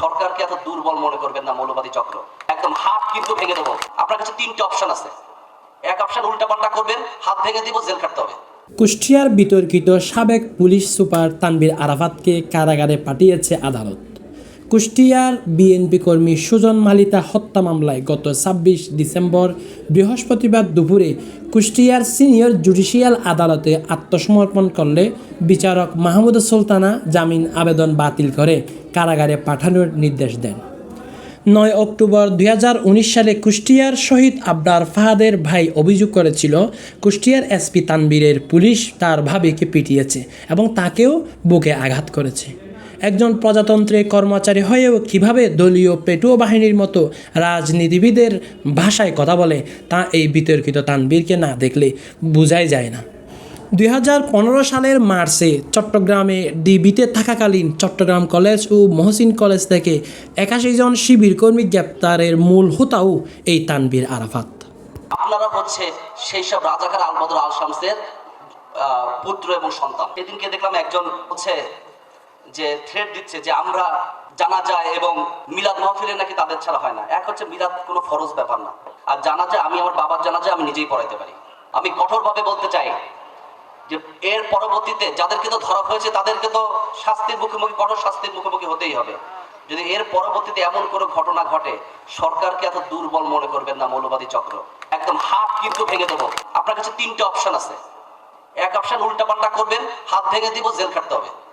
সরকারকে এত দুর্বল মনে করবেন না, মৌলবাদী চক্র। একদম হাত কিন্তু ভেঙে দেবো। আপনার কাছে তিনটে অপশন আছে। এক অপশন উল্টাপাল্টা করবেন, হাত ভেঙে দিব, জেল কাটতে হবে। কুষ্টিয়ার বিতর্কিত সাবেক পুলিশ সুপার তানবির আরাফাতকে কারাগারে পাঠিয়েছে আদালত। কুষ্টিয়ার বিএনপি কর্মী সুজন মালিতা হত্যা মামলায় গত ছাব্বিশ ডিসেম্বর বৃহস্পতিবার দুপুরে কুষ্টিয়ার সিনিয়র জুডিশিয়াল আদালতে আত্মসমর্পণ করলে বিচারক মাহমুদ সুলতানা জামিন আবেদন বাতিল করে কারাগারে পাঠানোর নির্দেশ দেন। নয় অক্টোবর দুই হাজার উনিশ সালে কুষ্টিয়ার শহীদ আবদার ফাহাদের ভাই অভিযোগ করেছিল, কুষ্টিয়ার এসপি তানবীরের পুলিশ তার ভাবিকে পিটিয়েছে এবং তাকেও বুকে আঘাত করেছে। একজন প্রজাতন্ত্রের কর্মচারী হয়েও কীভাবে দলীয় পেটুও বাহিনীর মতো রাজনীতিবিদের ভাষায় কথা বলে, তা এই বিতর্কিত তানবীরকে না দেখলে বোঝাই যায় না। দুই সালের মার্চে চট্টগ্রামে ডিবিতে থাকাকালীন চট্টগ্রাম কলেজ ও মহসিন কলেজ থেকে একাশি জন শিবির কর্মী গ্রেপ্তারের মূল হোতাও এই তানবীর আরাফাত। আপনারা হচ্ছে সেই সব রাজাকার আলবদর আল শামসের পুত্র এবং সন্তান। সেদিনকে দেখলাম একজন হচ্ছে যে থ্রেড দিচ্ছে যে আমরা জানা যায় এবং মিলাদ মাহফিলে নাকি তাদের ছাড়া হয় না। এক হচ্ছে মিলাদ কোনো ফরজ ব্যাপার না। আর জানা যায় আমি আমার বাবার জানা যায় আমি নিজেই পড়াইতে পারি। আমি কঠোরভাবে বলতে চাই যে এর পরবর্তীতে যাদেরকে তো ধরা হয়েছে, তাদেরকে তো শাস্তির মুখোমুখি, কঠোর শাস্তির মুখোমুখি হতেই হবে। যদি এর পরবর্তীতে এমন কোনো ঘটনা ঘটে, সরকারকে এত দুর্বল মনে করবেন না মৌলবাদী চক্র। একদম হাত কিন্তু ভেঙে দেবো। আপনার কাছে তিনটে অপশন আছে। এক অপশন উল্টাপাল্টা করবেন, হাত ভেঙে দিব, জেল খাটতে হবে।